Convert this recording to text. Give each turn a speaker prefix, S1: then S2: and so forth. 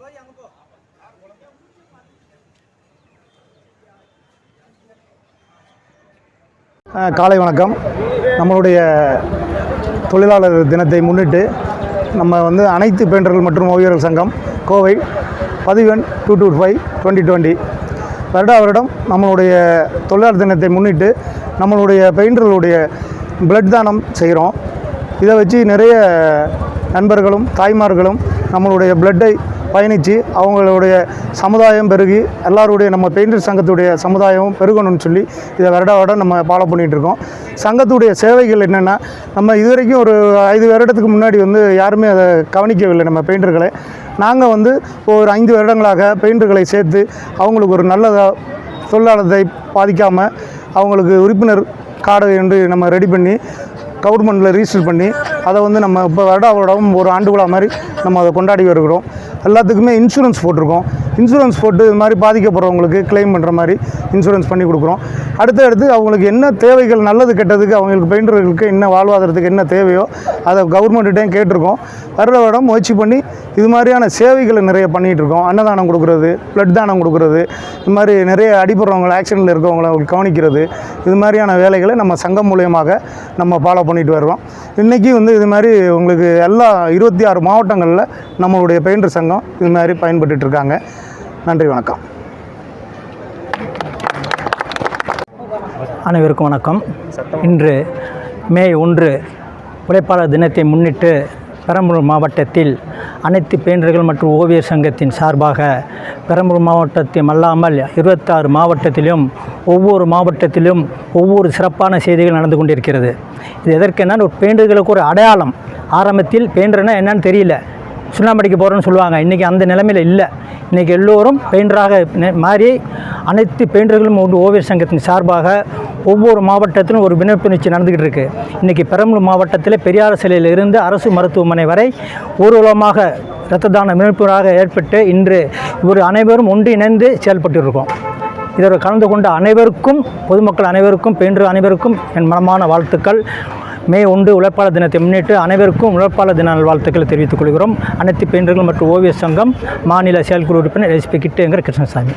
S1: இருக்காங்களா
S2: போ. காலை வணக்கம். நம்மளுடைய தொழிலாளர் தினத்தை முன்னிட்டு நம்ம வந்து அனைத்து பெயிண்டர்கள் மற்றும் ஓவியர்கள் சங்கம் Kovai பதிவெண் two two five twenty twenty வருடா வருடம் நம்மளுடைய தொழிலாளர் தினத்தை முன்னிட்டு நம்மளுடைய பெயிண்டர்களுடைய பிளட் தானம் செய்கிறோம். இதை வச்சு நிறைய நண்பர்களும் தாய்மார்களும் நம்மளுடைய பிளட்டை பயணித்து அவங்களுடைய சமுதாயம் பெருகி எல்லாருடைய நம்ம பெயிண்டர் சங்கத்துடைய சமுதாயமும் பெருகணும்னு சொல்லி இதை வருட வருடம் நம்ம ஃபாலோ பண்ணிகிட்ருக்கோம் சங்கத்துடைய சேவைகள் என்னென்னா நம்ம இதுவரைக்கும் ஒரு ஐந்து வருடத்துக்கு முன்னாடி வந்து யாருமே அதை கவனிக்கவில்லை நம்ம பெயிண்டர்களை. நாங்கள் வந்து ஒரு ஐந்து வருடங்களாக பெயிண்டர்களை சேர்த்து அவங்களுக்கு ஒரு நல்ல தொழிலாளத்தை பாதிக்காமல் அவங்களுக்கு உறுப்பினர் கார்டு என்று நம்ம ரெடி பண்ணி கவர்மெண்ட்டில் ரிஜிஸ்டர் பண்ணி அதை வந்து நம்ம இப்போ வருடா வருடம் ஒரு ஆண்டு விழா மாதிரி நம்ம அதை கொண்டாடி வருகிறோம். எல்லாத்துக்குமே இன்சூரன்ஸ் போட்டிருக்கோம். இன்சூரன்ஸ் போட்டு இது மாதிரி பாதிக்கப்படுறவங்களுக்கு க்ளைம் பண்ணுற மாதிரி இன்சூரன்ஸ் பண்ணி கொடுக்குறோம். அடுத்து அடுத்து அவங்களுக்கு என்ன தேவைகள் நல்லது கெட்டதுக்கு அவங்களுக்கு பெயிண்டர்களுக்கு என்ன வாழ்வாதாரத்துக்கு என்ன தேவையோ அதை கவர்மெண்ட்டையும் கேட்டிருக்கோம். வருட வருடம் முயற்சி பண்ணி இது மாதிரியான சேவைகளை நிறைய பண்ணிகிட்டு இருக்கோம். அன்னதானம் கொடுக்குறது பிளட் தானம் கொடுக்குறது இது மாதிரி நிறைய அடிபடுறவங்களை ஆக்சிடெண்ட்டில் இருக்கவங்கள அவங்களுக்கு கவனிக்கிறது இது மாதிரியான வேலைகளை நம்ம சங்கம் மூலியமாக நம்ம ஃபாலோ பண்ணிட்டு வர்றோம். இன்றைக்கி வந்து இது மாதிரி உங்களுக்கு எல்லா இருபத்தி ஆறு மாவட்டங்களில் நம்மளுடைய பெயிண்டர் சங்கம் இது மாதிரி பயன்பட்டுருக்காங்க இருக்காங்க. நன்றி வணக்கம்.
S3: அனைவருக்கும் வணக்கம். இன்று மே ஒன்று உழைப்பாளர் தினத்தை முன்னிட்டு பெரம்பலூர் மாவட்டத்தில் அனைத்து பெயிண்டர்கள் மற்றும் ஓவியர் சங்கத்தின் சார்பாக பெரம்பலூர் மாவட்டத்தையும் அல்லாமல் இருபத்தாறு மாவட்டத்திலும் ஒவ்வொரு மாவட்டத்திலும் ஒவ்வொரு சிறப்பான செய்திகள் நடந்து கொண்டிருக்கிறது. இது எதற்கென்னா ஒரு பெயிண்டர்களுக்கு ஒரு அடையாளம். ஆரம்பத்தில் பெயிண்டர்னா என்னன்னு தெரியல. சுண்ணாம்படிக்க போகிறோன்னு சொல்லுவாங்க. இன்றைக்கி அந்த நிலைமையில் இல்லை. இன்றைக்கி எல்லோரும் பெயிண்டராக நெ- மாறி அனைத்து பெயிண்டர்களும் ஒரு ஓவியர் சங்கத்தின் சார்பாக ஒவ்வொரு மாவட்டத்திலும் ஒரு விண்ணப்ப நிகழ்ச்சி நடந்துக்கிட்டு இருக்குது இன்றைக்கி பெரம்பலூர் மாவட்டத்தில் பெரியார் சிலையில் இருந்து அரசு மருத்துவமனை வரை ஊர்வலமாக இரத்த தான விழிப்புணர்வாக ஏற்பட்டு இன்று ஒரு அனைவரும் ஒன்றிணைந்து செயல்பட்டு இருக்கோம் இதில் கலந்து கொண்ட அனைவருக்கும் பொதுமக்கள் அனைவருக்கும் பெயிண்டர் அனைவருக்கும் என் மனமான வாழ்த்துக்கள். மே ஒன்று உழைப்பாளர் தினத்தை முன்னிட்டு அனைவருக்கும் உழைப்பாளர் தின வாழ்த்துக்களை தெரிவித்துக் கொள்கிறோம். அனைத்து பெண்கள் மற்றும் ஓவிய சங்கம் மாநில செயற்குழு உறுப்பினர் எஸ்பி கிட்டுங்கிற கிருஷ்ணசாமி.